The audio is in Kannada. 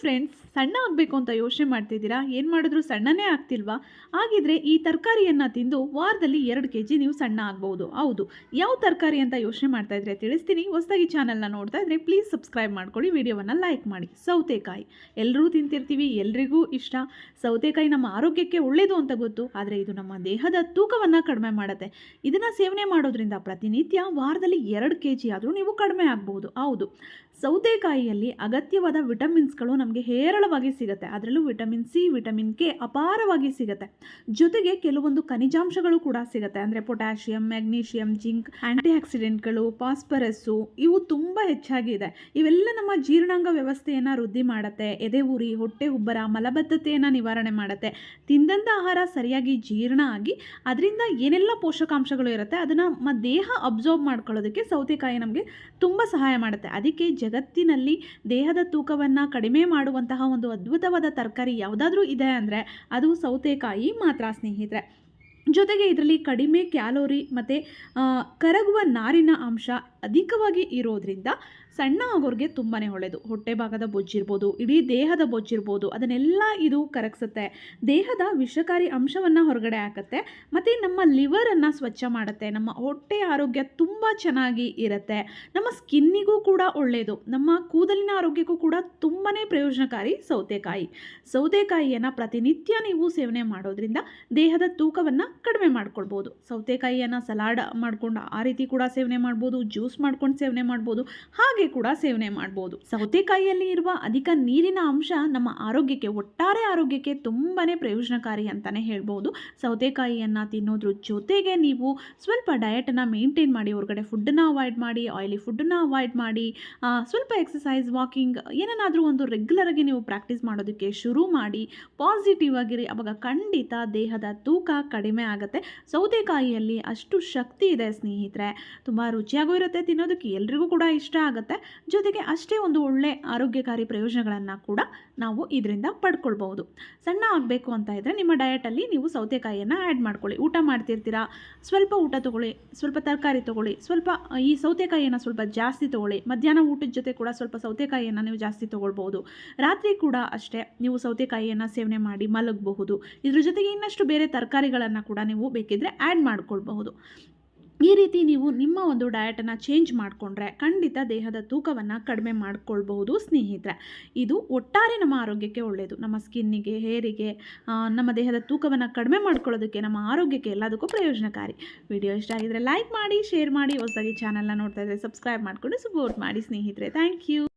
ಫ್ರೆಂಡ್ಸ್ ಸಣ್ಣ ಆಗಬೇಕು ಅಂತ ಯೋಚನೆ ಮಾಡ್ತಿದ್ದೀರಾ? ಏನು ಮಾಡಿದ್ರು ಸಣ್ಣನೇ ಆಗ್ತಿಲ್ವಾ? ಹಾಗಿದ್ರೆ ಈ ತರಕಾರಿಯನ್ನು ತಿಂದು ವಾರದಲ್ಲಿ ಎರಡು ಕೆ ಜಿ ನೀವು ಸಣ್ಣ ಆಗ್ಬೋದು. ಹೌದು. ಯಾವ ತರಕಾರಿ ಅಂತ ಯೋಚನೆ ಮಾಡ್ತಾ ಇದ್ರೆ ತಿಳಿಸ್ತೀನಿ. ಹೊಸದಾಗಿ ಚಾನಲ್ನ ನೋಡ್ತಾ ಇದ್ರೆ ಪ್ಲೀಸ್ ಸಬ್ಸ್ಕ್ರೈಬ್ ಮಾಡ್ಕೊಳ್ಳಿ. ವಿಡಿಯೋವನ್ನು ಲೈಕ್ ಮಾಡಿ. ಸೌತೆಕಾಯಿ. ಎಲ್ಲರೂ ತಿಂತಿರ್ತೀವಿ, ಎಲ್ರಿಗೂ ಇಷ್ಟ. ಸೌತೆಕಾಯಿ ನಮ್ಮ ಆರೋಗ್ಯಕ್ಕೆ ಒಳ್ಳೆಯದು ಅಂತ ಗೊತ್ತು. ಆದರೆ ಇದು ನಮ್ಮ ದೇಹದ ತೂಕವನ್ನು ಕಡಿಮೆ ಮಾಡುತ್ತೆ. ಇದನ್ನು ಸೇವನೆ ಮಾಡೋದ್ರಿಂದ ಪ್ರತಿನಿತ್ಯ ವಾರದಲ್ಲಿ ಎರಡು ಕೆ ಜಿ ಆದರೂ ನೀವು ಕಡಿಮೆ ಆಗ್ಬೋದು. ಹೌದು. ಸೌತೆಕಾಯಿಯಲ್ಲಿ ಅಗತ್ಯವಾದ ವಿಟಮಿನ್ಸ್ಗಳು ನಮಗೆ ಹೇರಳವಾಗಿ ಸಿಗುತ್ತೆ. ಅದರಲ್ಲೂ ವಿಟಮಿನ್ ಸಿ, ವಿಟಮಿನ್ ಕೆ ಅಪಾರವಾಗಿ ಸಿಗುತ್ತೆ. ಜೊತೆಗೆ ಕೆಲವೊಂದು ಖನಿಜಾಂಶಗಳು ಕೂಡ ಸಿಗುತ್ತೆ. ಅಂದರೆ ಪೊಟ್ಯಾಷಿಯಂ, ಮ್ಯಾಗ್ನೀಷಿಯಂ, ಜಿಂಕ್ ಆ್ಯಂಟಿ ಆಕ್ಸಿಡೆಂಟ್ಗಳು ಫಾಸ್ಫರಸ್ಸು ಇವು ತುಂಬ ಹೆಚ್ಚಾಗಿದೆ ಇವೆಲ್ಲ ನಮ್ಮ ಜೀರ್ಣಾಂಗ ವ್ಯವಸ್ಥೆಯನ್ನು ವೃದ್ಧಿ ಮಾಡುತ್ತೆ. ಎದೆ ಉರಿ, ಹೊಟ್ಟೆ ಉಬ್ಬರ, ಮಲಬದ್ಧತೆಯನ್ನು ನಿವಾರಣೆ ಮಾಡುತ್ತೆ. ತಿಂದಂಥ ಆಹಾರ ಸರಿಯಾಗಿ ಜೀರ್ಣ ಆಗಿ ಅದರಿಂದ ಏನೆಲ್ಲ ಪೋಷಕಾಂಶಗಳು ಇರುತ್ತೆ ಅದನ್ನು ನಮ್ಮ ದೇಹ ಅಬ್ಸರ್ವ್ ಮಾಡ್ಕೊಳ್ಳೋದಕ್ಕೆ ಸೌತೆಕಾಯಿ ನಮಗೆ ತುಂಬ ಸಹಾಯ ಮಾಡುತ್ತೆ. ಅದಕ್ಕೆ ಜಗತ್ತಿನಲ್ಲಿ ದೇಹದ ತೂಕವನ್ನು ಕಡಿಮೆ ಮಾಡುವಂತಹ ಒಂದು ಅದ್ಭುತವಾದ ತರಕಾರಿ ಯಾವುದಾದ್ರೂ ಇದೆ ಅಂದರೆ ಅದು ಸೌತೆಕಾಯಿ ಮಾತ್ರ ಸ್ನೇಹಿತರೆ. ಜೊತೆಗೆ ಇದರಲ್ಲಿ ಕಡಿಮೆ ಕ್ಯಾಲೋರಿ ಮತ್ತು ಕರಗುವ ನಾರಿನ ಅಂಶ ಅಧಿಕವಾಗಿ ಇರೋದ್ರಿಂದ ಸಣ್ಣ ಆಗೋರಿಗೆ ತುಂಬಾ ಒಳ್ಳೆಯದು ಹೊಟ್ಟೆ ಭಾಗದ ಬೊಜ್ಜಿರ್ಬೋದು, ಇಡೀ ದೇಹದ ಬೊಜ್ಜಿರ್ಬೋದು, ಅದನ್ನೆಲ್ಲ ಇದು ಕರಗಿಸುತ್ತೆ. ದೇಹದ ವಿಷಕಾರಿ ಅಂಶವನ್ನು ಹೊರಗಡೆ ಹಾಕುತ್ತೆ. ಮತ್ತು ನಮ್ಮ ಲಿವರನ್ನು ಸ್ವಚ್ಛ ಮಾಡುತ್ತೆ. ನಮ್ಮ ಹೊಟ್ಟೆ ಆರೋಗ್ಯ ತುಂಬ ಚೆನ್ನಾಗಿ ಇರುತ್ತೆ. ನಮ್ಮ ಸ್ಕಿನ್ನಿಗೂ ಕೂಡ ಒಳ್ಳೆಯದು ನಮ್ಮ ಕೂದಲಿನ ಆರೋಗ್ಯಕ್ಕೂ ಕೂಡ ತುಂಬಾ ಪ್ರಯೋಜನಕಾರಿ ಸೌತೆಕಾಯಿ. ಸೌತೆಕಾಯಿಯನ್ನು ಪ್ರತಿನಿತ್ಯ ನೀವು ಸೇವನೆ ಮಾಡೋದ್ರಿಂದ ದೇಹದ ತೂಕವನ್ನು ಕಡಿಮೆ ಮಾಡ್ಕೊಳ್ಬೋದು. ಸೌತೆಕಾಯಿಯನ್ನು ಸಲಾಡ್ ಮಾಡಿಕೊಂಡು ಆ ರೀತಿ ಕೂಡ ಸೇವನೆ ಮಾಡ್ಬೋದು, ಜ್ಯೂಸ್ ಮಾಡ್ಕೊಂಡು ಸೇವನೆ ಮಾಡ್ಬೋದು. ಹಾಗೆ ಕೂಡ ಸೇವನೆ ಮಾಡ್ಬೋದು. ಸೌತೆಕಾಯಿಯಲ್ಲಿ ಇರುವ ಅಧಿಕ ನೀರಿನ ಅಂಶ ನಮ್ಮ ಆರೋಗ್ಯಕ್ಕೆ ಒಟ್ಟಾರೆ ಆರೋಗ್ಯಕ್ಕೆ ತುಂಬಾ ಪ್ರಯೋಜನಕಾರಿ ಅಂತಲೇ ಹೇಳ್ಬೋದು. ಸೌತೆಕಾಯಿಯನ್ನು ತಿನ್ನೋದ್ರ ಜೊತೆಗೆ ನೀವು ಸ್ವಲ್ಪ ಡಯಟನ್ನು ಮೇಂಟೈನ್ ಮಾಡಿ, ಹೊರಗಡೆ ಫುಡ್ಡನ್ನ ಅವಾಯ್ಡ್ ಮಾಡಿ ಆಯಿಲಿ ಫುಡ್ಡನ್ನ ಅವಾಯ್ಡ್ ಮಾಡಿ ಸ್ವಲ್ಪ ಎಕ್ಸಸೈಸ್ ವಾಕಿಂಗ್ ಏನೇನಾದರೂ ಒಂದು ರೆಗ್ಯುಲರಾಗಿ ನೀವು ಪ್ರಾಕ್ಟೀಸ್ ಮಾಡೋದಕ್ಕೆ ಶುರು ಮಾಡಿ ಪಾಸಿಟಿವ್ ಆಗಿರಿ. ಅವಾಗ ಖಂಡಿತ ದೇಹದ ತೂಕ ಕಡಿಮೆ ಆಗುತ್ತೆ. ಸೌತೆಕಾಯಿಯಲ್ಲಿ ಅಷ್ಟು ಶಕ್ತಿ ಇದೆ ಸ್ನೇಹಿತರೆ. ತುಂಬ ರುಚಿಯಾಗೂ ಇರುತ್ತೆ, ತಿನ್ನೋದಕ್ಕೆ ಎಲ್ರಿಗೂ ಕೂಡ ಇಷ್ಟ ಆಗುತ್ತೆ. ಜೊತೆಗೆ ಅಷ್ಟೇ ಒಂದು ಒಳ್ಳೆ ಆರೋಗ್ಯಕಾರಿ ಪ್ರಯೋಜನಗಳನ್ನು ಕೂಡ ನಾವು ಇದರಿಂದ ಪಡ್ಕೊಳ್ಬಹುದು. ಸಣ್ಣ ಆಗಬೇಕು ಅಂತ ಇದ್ದರೆ ನಿಮ್ಮ ಡಯಟಲ್ಲಿ ನೀವು ಸೌತೆಕಾಯಿಯನ್ನು ಆ್ಯಡ್ ಮಾಡ್ಕೊಳ್ಳಿ. ಊಟ ಮಾಡ್ತಿರ್ತೀರಾ? ಸ್ವಲ್ಪ ಊಟ ತೊಗೊಳ್ಳಿ, ಸ್ವಲ್ಪ ತರಕಾರಿ ತೊಗೊಳ್ಳಿ, ಸ್ವಲ್ಪ ಈ ಸೌತೆಕಾಯಿಯನ್ನು ಸ್ವಲ್ಪ ಜಾಸ್ತಿ ತೊಗೊಳ್ಳಿ. ಮಧ್ಯಾಹ್ನ ಊಟದ ಜೊತೆ ಕೂಡ ಸ್ವಲ್ಪ ಸೌತೆಕಾಯಿಯನ್ನು ನೀವು ಜಾಸ್ತಿ ತೊಗೊಳ್ಬೋದು ರಾತ್ರಿ ಕೂಡ ಅಷ್ಟೇ ನೀವು ಸೌತೆಕಾಯಿಯನ್ನು ಸೇವನೆ ಮಾಡಿ ಮಲಗಬಹುದು. ಇದ್ರ ಜೊತೆಗೆ ಇನ್ನಷ್ಟು ಬೇರೆ ತರಕಾರಿಗಳನ್ನು ಕೂಡ ನೀವು ಬೇಕಿದ್ದರೆ ಆ್ಯಡ್ ಮಾಡ್ಕೊಳ್ಬಹುದು. ಈ ರೀತಿ ನೀವು ನಿಮ್ಮ ಒಂದು ಡಯಟನ್ನು ಚೇಂಜ್ ಮಾಡಿಕೊಂಡ್ರೆ ಖಂಡಿತ ದೇಹದ ತೂಕವನ್ನು ಕಡಿಮೆ ಮಾಡಿಕೊಳ್ಬಹುದು, ಸ್ನೇಹಿತರೆ. ಇದು ಒಟ್ಟಾರೆ ನಮ್ಮ ಆರೋಗ್ಯಕ್ಕೆ ಒಳ್ಳೆಯದು ನಮ್ಮ ಸ್ಕಿನ್ನಿಗೆ ಹೇರಿಗೆ ನಮ್ಮ ದೇಹದ ತೂಕವನ್ನು ಕಡಿಮೆ ಮಾಡ್ಕೊಳ್ಳೋದಕ್ಕೆ, ನಮ್ಮ ಆರೋಗ್ಯಕ್ಕೆ ಎಲ್ಲದಕ್ಕೂ ಪ್ರಯೋಜನಕಾರಿ. ವಿಡಿಯೋ ಇಷ್ಟ ಆಗಿದ್ರೆ ಲೈಕ್ ಮಾಡಿ ಶೇರ್ ಮಾಡಿ, ಹೊಸದಾಗಿ ಚಾನಲ್ನ ನೋಡ್ತಾ ಇದ್ದರೆ ಸಬ್ಸ್ಕ್ರೈಬ್ ಮಾಡಿಕೊಂಡು ಸಪೋರ್ಟ್ ಮಾಡಿ, ಸ್ನೇಹಿತರೆ. Thank you